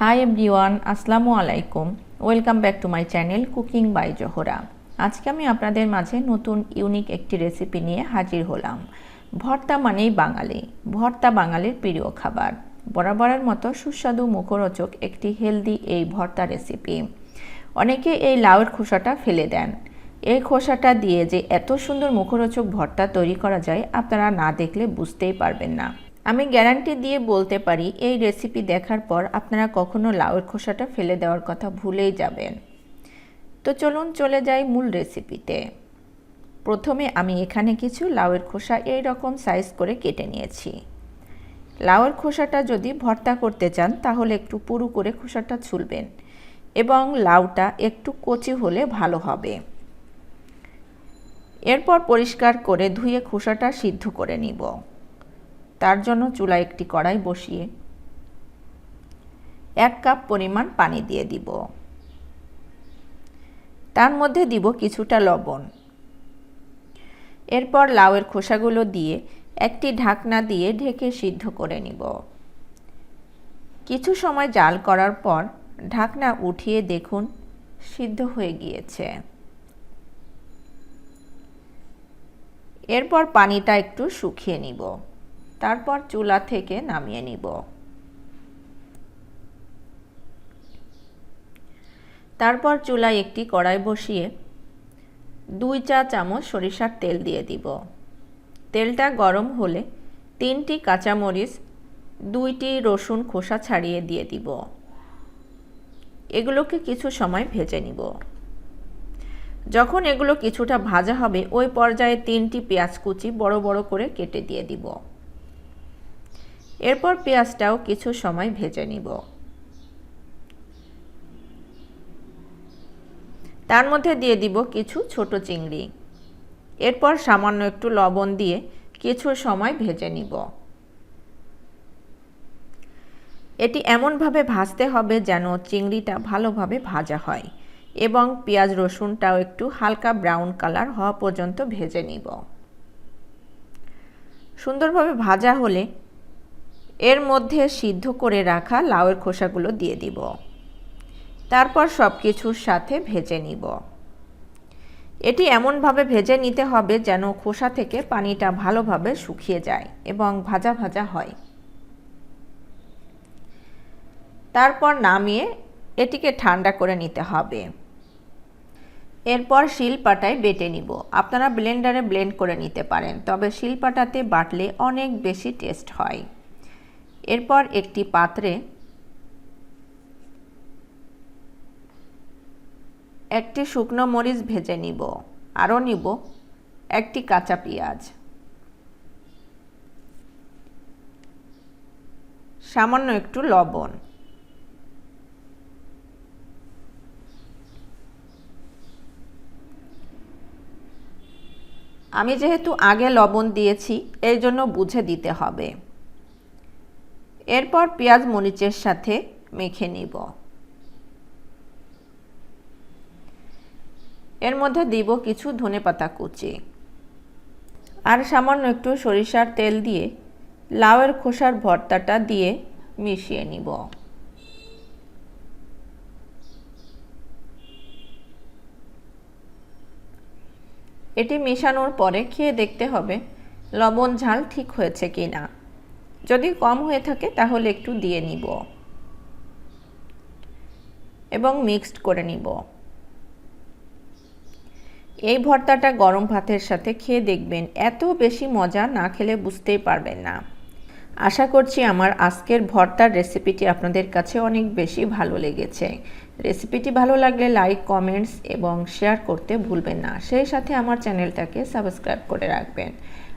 High everyone আসসালামু আলাইকুম। Welcome back to my channel cooking by Zohra আজকে আমি আপনাদের মাঝে নতুন ইউনিক একটি রেসিপি নিয়ে হাজির হলাম। ভর্তা মানেই বাঙালি। ভর্তা বাঙালির প্রিয় খাবার। বরাবরের মতো সুস্বাদু মুখরোচক একটি হেলদি এই ভর্তা রেসিপি অনেকে এই লাউয়ের খোসাটা ফেলে দেন। এই খোসাটা দিয়ে যে এত সুন্দর মুখরোচক ভর্তা তৈরি করা যায়, আপনারা না দেখলে বুঝতেই পারবেন না। আমি গ্যারান্টি দিয়ে বলতে পারি, এই রেসিপি দেখার পর আপনারা কখনো লাউয়ের খোসাটা ফেলে দেওয়ার কথা ভুলেই যাবেন। তো চলুন চলে যাই মূল রেসিপিতে। প্রথমে আমি এখানে কিছু লাউয়ের খোসা এই রকম সাইজ করে কেটে নিয়েছি। লাউয়ের খোসাটা যদি ভর্তা করতে চান, তাহলে একটু পুরু করে খোসাটা ছুলবেন এবং লাউটা একটু কচি হলে ভালো হবে। এরপর পরিষ্কার করে ধুয়ে খোসাটা সিদ্ধ করে নিব। তার জন্য চুলা একটি কড়াই বসিয়ে এক কাপ পরিমাণ পানি দিয়ে দিব। তার মধ্যে দিব কিছুটা লবণ। এরপর লাউয়ের খোসাগুলো দিয়ে একটি ঢাকনা দিয়ে ঢেকে সিদ্ধ করে নিব। কিছু সময় জাল করার পর ঢাকনা উঠিয়ে দেখুন সিদ্ধ হয়ে গিয়েছে। এরপর পানিটা একটু শুকিয়ে নিব। তারপর চুলা থেকে নামিয়ে নিব। তারপর চুলায় একটি কড়াই বসিয়ে দুই চা চামচ সরিষার তেল দিয়ে দিব। তেলটা গরম হলে তিনটি কাঁচামরিচ, দুইটি রসুন খোসা ছাড়িয়ে দিয়ে দিব। এগুলোকে কিছু সময় ভেজে নিব। যখন এগুলো কিছুটা ভাজা হবে, ওই পর্যায়ে তিনটি পেঁয়াজ কুচি বড় বড় করে কেটে দিয়ে দিব। এরপর পেঁয়াজটাও কিছু সময় ভেজে নিব। তার মধ্যে দিয়ে দিব কিছু ছোট চিংড়ি। এরপর সামান্য একটু লবণ দিয়ে কিছু সময় ভেজে নিব। এটি এমনভাবে ভাজতে হবে যেন চিংড়িটা ভালোভাবে ভাজা হয় এবং পেঁয়াজ রসুনটাও একটু হালকা ব্রাউন কালার হওয়া পর্যন্ত ভেজে নিব। সুন্দরভাবে ভাজা হলে এর মধ্যে সিদ্ধ করে রাখা লাউয়ের খোসাগুলো দিয়ে দিব। তারপর সব কিছুর সাথে ভেজে নিব। এটি এমনভাবে ভেজে নিতে হবে যেন খোসা থেকে পানিটা ভালোভাবে শুকিয়ে যায় এবং ভাজা ভাজা হয়। তারপর নামিয়ে এটিকে ঠান্ডা করে নিতে হবে। এরপর শিলপাটায় বেটে নিব। আপনারা ব্লেন্ডারে ব্লেন্ড করে নিতে পারেন, তবে শিলপাটাতে বাটলে অনেক বেশি টেস্ট হয়। এরপর একটি পাত্রে একটি শুকনো মরিচ ভেজে নিব, আরও নিব একটি কাঁচা পেঁয়াজ। সামান্য একটু লবণ। আমি যেহেতু আগে লবণ দিয়েছি এর জন্য বুঝে দিতে হবে। এরপর পেঁয়াজ মরিচের সাথে মেখে নিব। এর মধ্যে দিব কিছু ধনেপাতা কুচি। আর সামান্য একটু সরিষার তেল দিয়ে লাউয়ের খোসার ভর্তাটা দিয়ে মিশিয়ে নিব। এটি মেশানোর পরে খেয়ে দেখতে হবে লবণ ঝাল ঠিক হয়েছে কি না যদি কম হয়ে থাকে, তাহলে একটু দিয়ে নিব। এবং মিক্সড করে নিব। এই ভর্তাটা গরম ভাতের সাথে খেয়ে দেখবেন, এত বেশি মজা না খেলে বুঝতেই পারবেন না। আশা করছি আমার আজকের ভর্তার রেসিপিটি আপনাদের কাছে অনেক বেশি ভালো লেগেছে। রেসিপিটি ভালো লাগলে লাইক, কমেন্টস এবং শেয়ার করতে ভুলবেন না। সেই সাথে আমার চ্যানেলটাকে সাবস্ক্রাইব করে রাখবেন।